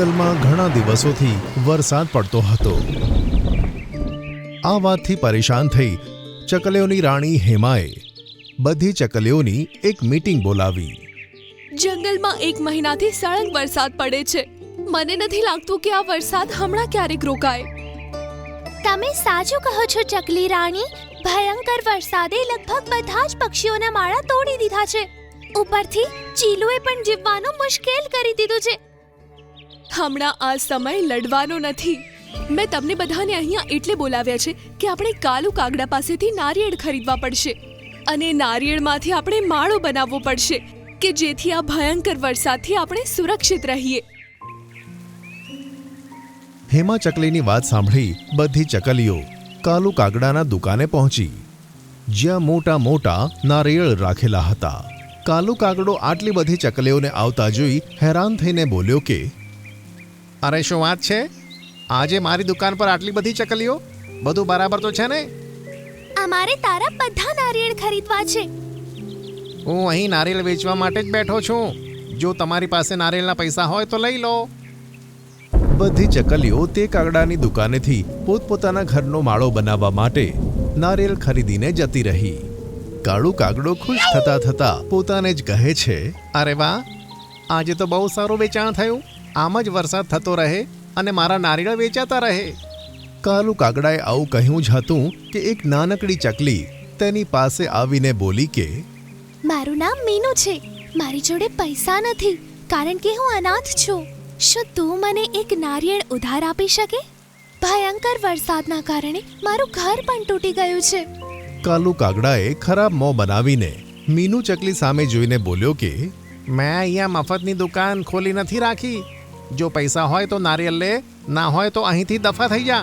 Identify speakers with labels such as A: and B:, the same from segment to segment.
A: જંગલમાં ઘણા દિવસોથી વરસાદ પડતો હતો. આ વાતથી પરેશાન થઈ ચકલીઓની રાણી હેમાએ બધી ચકલીઓની એક મીટિંગ બોલાવી.
B: જંગલમાં એક મહિનાથી સળંગ વરસાદ પડે છે. મને નથી લાગતું કે આ વરસાદ હમણાં ક્યારેક રોકાય.
C: તમે સાચું કહો છો ચકલી રાણી. ભયંકર વરસાદે લગભગ બધા જ પક્ષીઓના માળા તોડી દીધા છે. ઉપરથી ચીલુએ પણ જીવવાનું મુશ્કેલ કરી દીધું છે.
B: હમણાં આ સમય લડવાનો નથી. મેં તમને બધાને અહીંયા એટલે બોલાવ્યા છે કે આપણે કાલુ કાગડા પાસેથી નારિયેળ ખરીદવા પડશે અને નારિયેળમાંથી આપણે માળો બનાવવો પડશે કે જેથી આ ભયંકર વરસાદથી આપણે સુરક્ષિત રહીએ.
A: હેમા ચકલીની વાત સાંભળી બધી ચકલીઓ કાલુ કાગડાના દુકાને પહોંચી. જ્યાં મોટા મોટા નારિયેળ રાખેલા હતા. કાલુ કાગડો આટલી બધી ચકલીઓને આવતા જોઈ હેરાન થઈને બોલ્યો કે અરે શું વાત છે? આજે મારી દુકાન પર આટલી બધી ચકલીઓ? બધું બરાબર તો છે ને?
C: અમારે તારા બધા નારિયેળ ખરીદવા છે.
A: હું અહીં નારિયેળ વેચવા માટે જ બેઠો છું. જો તમારી પાસે નારિયેળના પૈસા હોય તો લઈ લો. બધી ચકલીઓ તે કાગડાની દુકાનેથી પોતપોતાના ઘરનો માળો બનાવવા માટે નારિયેળ ખરીદીને જતી રહી. કાળુ કાગડો ખુશ થતા થતા પોતાને જ કહે છે અરે વાહ! આજે તો બહુ સારું વેચાણ થયું. આમ જ વરસાદ થતો રહે અને મારા નારિયેળ વેચાતા રહે. કાલુ કાગડાએ આવું કહ્યું જ હતું કે એક નાનકડી ચકલી તેની પાસે આવીને બોલી કે
C: મારું નામ મીનુ છે. મારી જોડે પૈસા નથી કારણ કે હું અનાથ છું. શું તું મને એક નારિયેળ ઉધાર આપી શકે? ભયંકર વરસાદના કારણે મારું ઘર પણ તૂટી ગયું છે.
A: કાલુ કાગડાએ ખરાબ મોં બનાવીને મીનુ ચકલી સામે જોઈને બોલ્યો કે મેં અહીંયા મફતની દુકાન ખોલી નથી રાખી. જો પૈસા હોય તો નારિયેલ લે ના હોય તો અહીંથી દફા થઈ જા.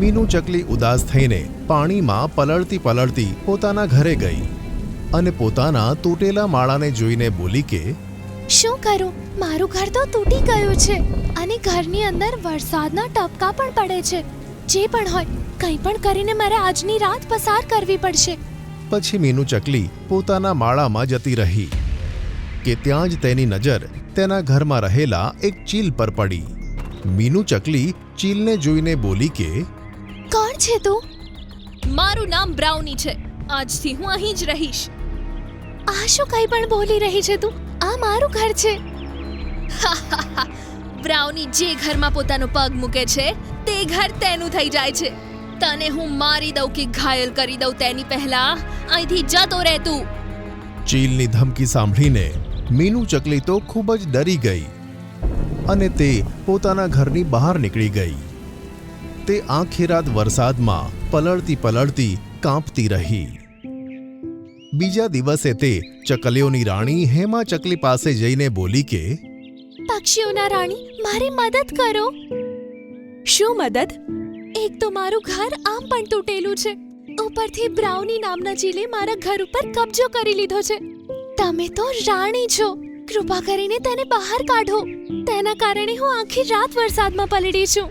A: મીનુ ચકલી ઉદાસ થઈને પાણીમાં પલળતી પલળતી પોતાના ઘરે ગઈ અને પોતાના તૂટેલા માળાને જોઈને બોલી કે
C: શું કરું? મારું ઘર તો તૂટી ગયું છે અને ઘરની અંદર વરસાદના ટપકા પણ પડે છે. જે પણ હોય કંઈ પણ કરીને મારે આજની રાત પસાર કરવી પડશે.
A: પછી મીનુ ચકલી પોતાના માળામાં જતી રહી. કે ત્યાં જ તેની નજર તેના ઘરમાં રહેલા એક ચીલ પર પડી. મીનુ ચકલી ચીલને જોઈને બોલી કે
C: કોણ છે તું?
B: મારું નામ બ્રાઉની છે. આજથી હું અહીં જ રહીશ.
C: આ શું કંઈ પણ બોલી રહી છે તું? આ મારું ઘર છે.
B: બ્રાઉની જે ઘરમાં પોતાનો પગ મૂકે છે તે ઘર તેનું થઈ જાય છે. તને હું મારી દઉં કે ઘાયલ કરી દઉં તેની પહેલા? અહીંથી જતો રહે તું.
A: ચીલની ધમકી સાંભળીને મીનુ ચકલી તો ખૂબ જ ડરી ગઈ અને તે પોતાના ઘરની બહાર નીકળી ગઈ. તે આખી રાત વરસાદમાં પલળતી પલળતી કાંપતી રહી. બીજા દિવસે તે ચકલીઓની રાણી હેમા ચકલી પાસે જઈને બોલી કે,
C: પક્ષીઓના રાણી, મારી મદદ કરો.
B: શું મદદ?
C: એક તો મારું ઘર આમ પણ તૂટેલું છે. ઉપરથી બ્રાઉની નામના ચીલે મારા ઘર ઉપર કબજો કરી લીધો છે. તમે તો રાણી છો. કૃપા કરીને તેને બહાર કાઢો. તેના કારણે હું આખી રાત વરસાદમાં પલળી છું.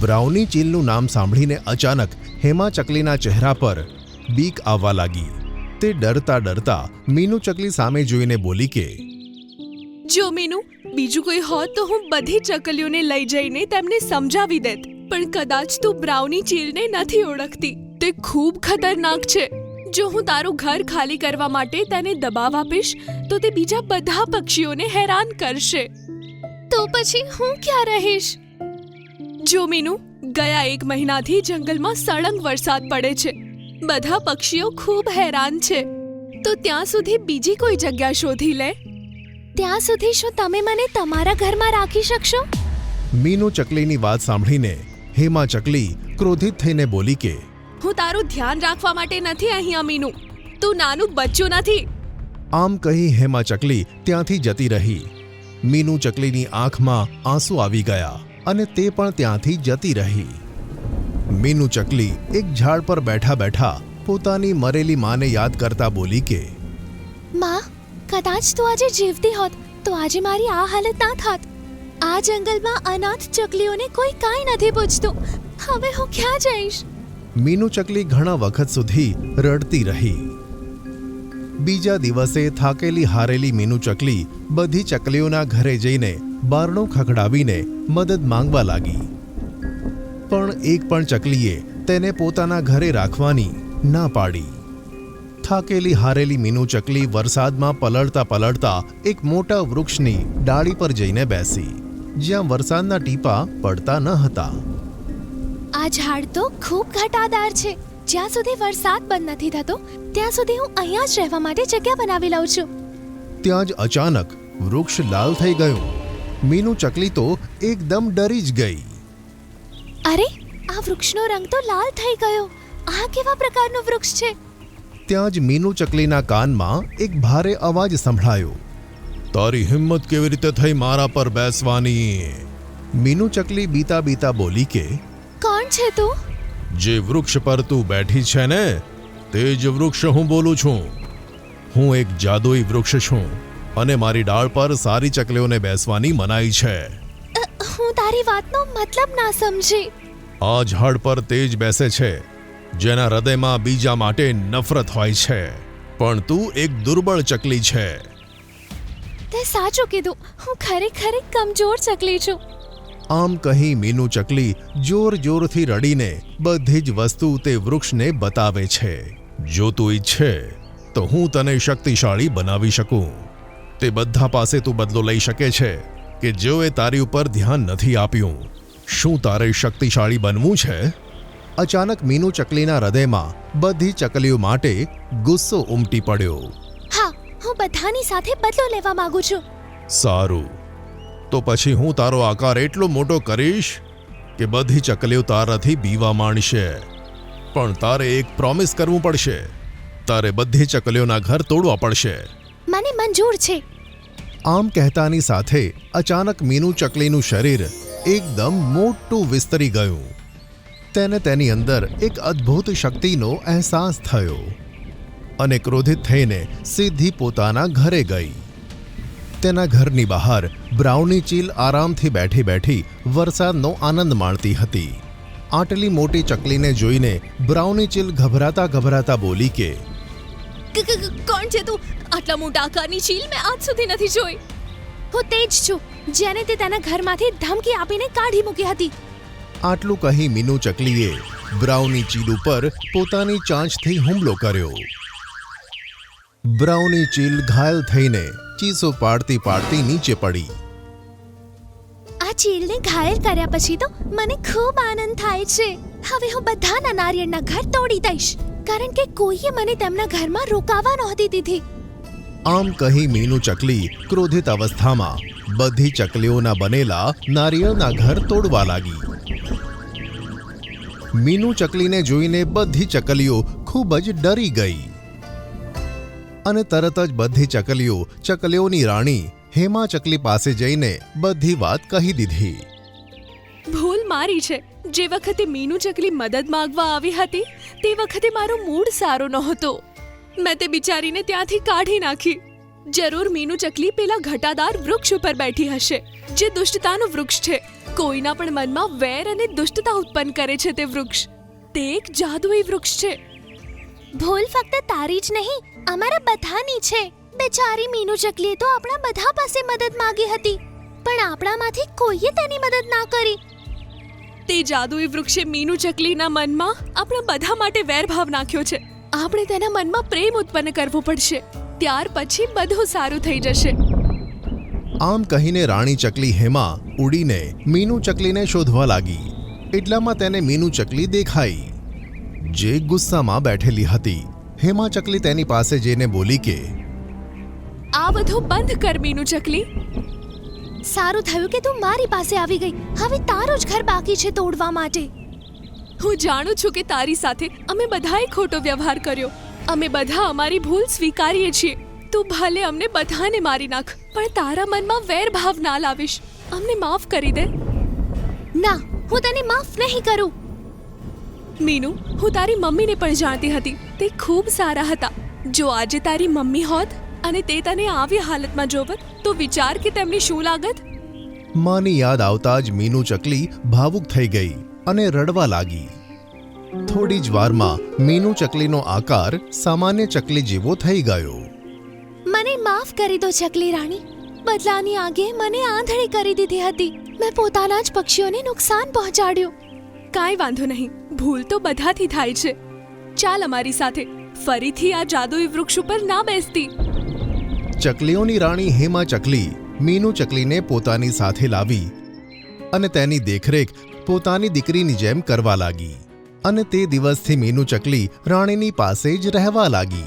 A: બ્રાઉની ચીલનું નામ સાંભળીને અચાનક હેમા ચકલીના ચહેરા પર બીક આવવા લાગી. તે ડરતા ડરતા મીનુ ચકલી સામે જોઈને બોલી કે
B: જો મીનુ બીજું કોઈ હોત તો હું બધી ચકલીઓને લઈ જઈને તેમને સમજાવી દેત. પણ કદાચ તું બ્રાઉની ચીલને નથી ઓળખતી. તે ખૂબ ખતરનાક છે. જો હું તારું ઘર ખાલી કરવા માટે તેને દબાવ આપીશ તો તે બીજા બધા પક્ષીઓને હેરાન કરશે.
C: તો પછી હું ક્યાં રહીશ?
B: જો મીનુ ગયા એક મહિનાથી જંગલમાં સળંગ વરસાદ પડે છે. બધા પક્ષીઓ ખૂબ હેરાન છે. તો ત્યાં સુધી બીજી કોઈ જગ્યા શોધી લે?
C: ત્યાં સુધી શું તમે મને તમારા ઘરમાં રાખી શકશો?
A: મીનુ ચકલીની વાત સાંભળીને હેમા ચકલી ક્રોધિત થઈને બોલી કે
B: હું તારું ધ્યાન રાખવા માટે નથી અહીં અમીનું. તું નાનું બચ્ચું નથી.
A: આમ કહી હેમા ચકલી ત્યાંથી જતી રહી. મીનુ ચકલીની આંખમાં આંસુ આવી ગયા અને તે પણ ત્યાંથી જતી રહી. મીનુ ચકલી એક ઝાડ પર બેઠા બેઠા પોતાની મરેલી માને યાદ કરતા બોલી કે
C: માં કદાચ તું આજે જીવતી હોત તો આજે મારી આ હાલત ના થાત. આ જંગલમાં અનાથ ચકલીઓને કોઈ કાંઈ નથી પૂછતું. હવે હું ક્યાં જઈશ?
A: મીનુ ચકલી ઘણા વખત સુધી રડતી રહી. બીજા દિવસે થાકેલી હારેલી મીનુ ચકલી બધી ચકલીઓના ઘરે જઈને બારણું ખખડાવીને મદદ માંગવા લાગી. પણ એક પણ ચકલીએ તેને પોતાના ઘરે રાખવાની ના પાડી. થાકેલી હારેલી મીનુ ચકલી વરસાદમાં પલળતા પલળતા એક મોટા વૃક્ષની ડાળી પર જઈને બેસી, જ્યાં વરસાદના ટીપા પડતા ન હતા.
C: આ ઝાડ તો ખૂબ ઘટાદાર છે. જ્યાં સુધી વરસાદ બંધ નથી થતો ત્યાં સુધી હું અહીંયા જ રહેવા માટે જગ્યા બનાવી લઉં છું.
A: ત્યાં જ અચાનક વૃક્ષ લાલ થઈ ગયું. મીનુ ચકલી તો એકદમ ડરી જ ગઈ.
C: અરે આ વૃક્ષનો રંગ તો લાલ થઈ ગયો. આ કેવા પ્રકારનું વૃક્ષ છે?
A: ત્યાં જ મીનુ ચકલીના કાનમાં એક ભારે અવાજ સંભળાયો. તારી હિંમત કેવી રીતે થઈ મારા પર બેસવાની? મીનુ ચકલી બીતા બીતા બોલી કે
C: કોણ છે તું?
A: જે વૃક્ષ પર તું બેઠી છે ને તે જ વૃક્ષ હું બોલું છું. હું એક જાદુઈ વૃક્ષ છું અને મારી ડાળ પર સારી ચકલીઓને બેસવાની મનાઈ છે.
C: હું તારી વાતનો મતલબ ના સમજી.
A: આ ઝાડ પર તે જ બેસે છે જેના હૃદયમાં બીજા માટે નફરત હોય છે. પણ તું એક દુર્બળ ચકલી છે.
C: તે સાચું કીધું. હું ખરેખર કમજોર ચકલી છું.
A: આમ કહી મીનુ ચકલી જોર જોરથી રડીને બધી જ વસ્તુ તે વૃક્ષને બતાવે છે. જો તું ઈચ્છે તો હું તને શક્તિશાળી બનાવી શકું. તે બધા પાસે તું બદલો લઈ શકે છે કે જેઓએ તારી ઉપર ધ્યાન નથી આપ્યું. શું તારે શક્તિશાળી બનવું છે? અચાનક મીનુ ચકલીના હૃદયમાં બધી ચકલીઓ માટે ગુસ્સો ઉમટી પડ્યો.
C: હા હું બધાની સાથે બદલો લેવા માંગુ છું.
A: સારું. તો પછી હું તારો આકાર એટલો મોટો કરીશ કે બધી ચકલીઓ તારાથી બીવા માંડશે. પણ તારે એક પ્રોમિસ કરવું પડશે. તારે બધી ચકલીઓના ઘર તોડવા પડશે.
C: મને મંજૂર છે.
A: આમ કહેતાની સાથે અચાનક મીનુ ચકલીનું શરીર એકદમ મોટું વિસ્તરી ગયું. તેને તેની અંદર એક અદ્ભુત શક્તિનો અહેસાસ થયો અને ક્રોધિત થઈને સીધી પોતાના ઘરે ગઈ. તેના ઘરની બહાર બ્રાઉની ચીલ આરામથી બેઠી બેઠી વરસાદનો આનંદ માણતી હતી. આટલી મોટી ચકલીને જોઈને બ્રાઉની ચીલ ગભરાતા ગભરાતા બોલી
B: કે કોણ છે તું? આટલા મોટા આકારની ચીલ મેં આજ સુધી નથી જોઈ.
C: હું તે જ છું જેને તે તેના ઘરમાંથી ધમકી આપીને કાઢી મૂકી હતી.
A: આટલું કહી મીનુ ચકલીએ બ્રાઉની ચીલ ઉપર પોતાની ચાંચથી હુમલો કર્યો. બ્રાઉની ચીલ ઘાયલ થઈને ચીસો પાડતી પાડતી નીચે પડી.
C: આ ચીલને ઘાયલ કર્યા પછી તો મને ખૂબ આનંદ થાય છે. હવે હું બધાના નારિયેળના ઘર તોડી દઈશ કારણ કે કોઈએ મને તેમના ઘરમાં રોકાવા નહોતી દીધી.
A: આમ કહી મીનુ ચકલી ક્રોધિત અવસ્થામાં બધી ચકલીઓના બનેલા નારિયેળના ઘર તોડવા લાગી. મીનુ ચકલીને જોઈને બધી ચકલીઓ ખૂબ જ ડરી ગઈ. અને તરત જ બધી ચકલીઓ, ચકલીઓની રાણી, હેમા ચકલી પાસે જઈને બધી વાત કહી દીધી.
B: ભૂલ મારી છે. જે વખતે મીનુ ચકલી મદદ માંગવા આવી હતી, તે વખતે મારો મૂડ સારો નહોતો. મેં તે બિચારીને ત્યાંથી કાઢી નાખી. જરૂર મીનુ ચકલી પેલા ઘટાદાર વૃક્ષ ઉપર બેઠી હશે, જે દુષ્ટતાનું વૃક્ષ છે. કોઈના પણ મનમાં વેર અને દુષ્ટતા ઉત્પન્ન કરે છે તે વૃક્ષ. તે એક જાદુઈ વૃક્ષ છે.
C: ભૂલ ફક્ત તારી જ નહીં અમારા બધાની છે. બેચારી મીનુ ચકલીએ તો આપણા બધા પાસે મદદ માંગી હતી પણ આપણામાંથી કોઈએ તેની મદદ ના કરી.
B: તે જાદુઈ વૃક્ષે મીનુ ચકલીના મનમાં આપણા બધા માટે વેરભાવ નાખ્યો છે. આપણે તેના મનમાં પ્રેમ ઉત્પન્ન કરવો પડશે. ત્યાર પછી બધું સારું થઈ જશે.
A: આમ કહીને રાણી ચકલી હેમા ઉડીને મીનુ ચકલીને શોધવા લાગી. એટલામાં તેને મીનુ ચકલી દેખાઈ. જે ગુસ્સામાં બેઠેલી હતી. હેમા ચકલી તેની પાસે જઈને બોલી કે,
B: આ બધું બંધ કર મીનુ ચકલી.
C: સારું થયું કે તું મારી પાસે આવી ગઈ. હવે તારું જ ઘર બાકી છે તોડવા માટે.
B: હું જાણું છું કે તારી સાથે અમે બધાએ ખોટો વ્યવહાર કર્યો. અમે બધા અમારી ભૂલ સ્વીકારીએ છીએ. તું ભલે અમને બધાને મારી નાખ, પણ તારા મનમાં વેર ભાવ ના લાવીશ. અમને માફ કરી દે.
C: ના, હું તને માફ નહીં કરું.
B: મીનુ હું તારી મમ્મીને પણ જાણતી હતી. તે ખૂબ સારા હતા. જો આજે તારી મમ્મી હોત અને તે તને આવી હાલતમાં જોવત તો વિચાર કે તેમની શું લાગત?
A: માની યાદ આવતા જ મીનુ ચકલી ભાવુક થઈ ગઈ અને રડવા લાગી. થોડી જ વારમાં મીનુ ચકલીનો આકાર સામાન્ય ચકલી જેવો થઈ ગયો.
C: મને માફ કરી દો ચકલી રાણી. બદલાની આગે મને આંધળી કરી દીધી હતી. મેં પોતાના જ પક્ષીઓને નુકસાન પહોંચાડ્યું.
B: કાંઈ વાંધો નહીં. ભૂલ તો બધાથી થાય છે. ચાલ અમારી સાથે. ફરીથી આ જાદુઈ વૃક્ષ ઉપર ના બેસતી.
A: ચકલીઓની રાણી હેમા ચકલી, મીનુ ચકલીને પોતાની સાથે લાવી અને તેની દેખરેખ પોતાની દીકરીની જેમ કરવા લાગી. અને તે દિવસથી મીનુ ચકલી રાણીની પાસે જ રહેવા લાગી.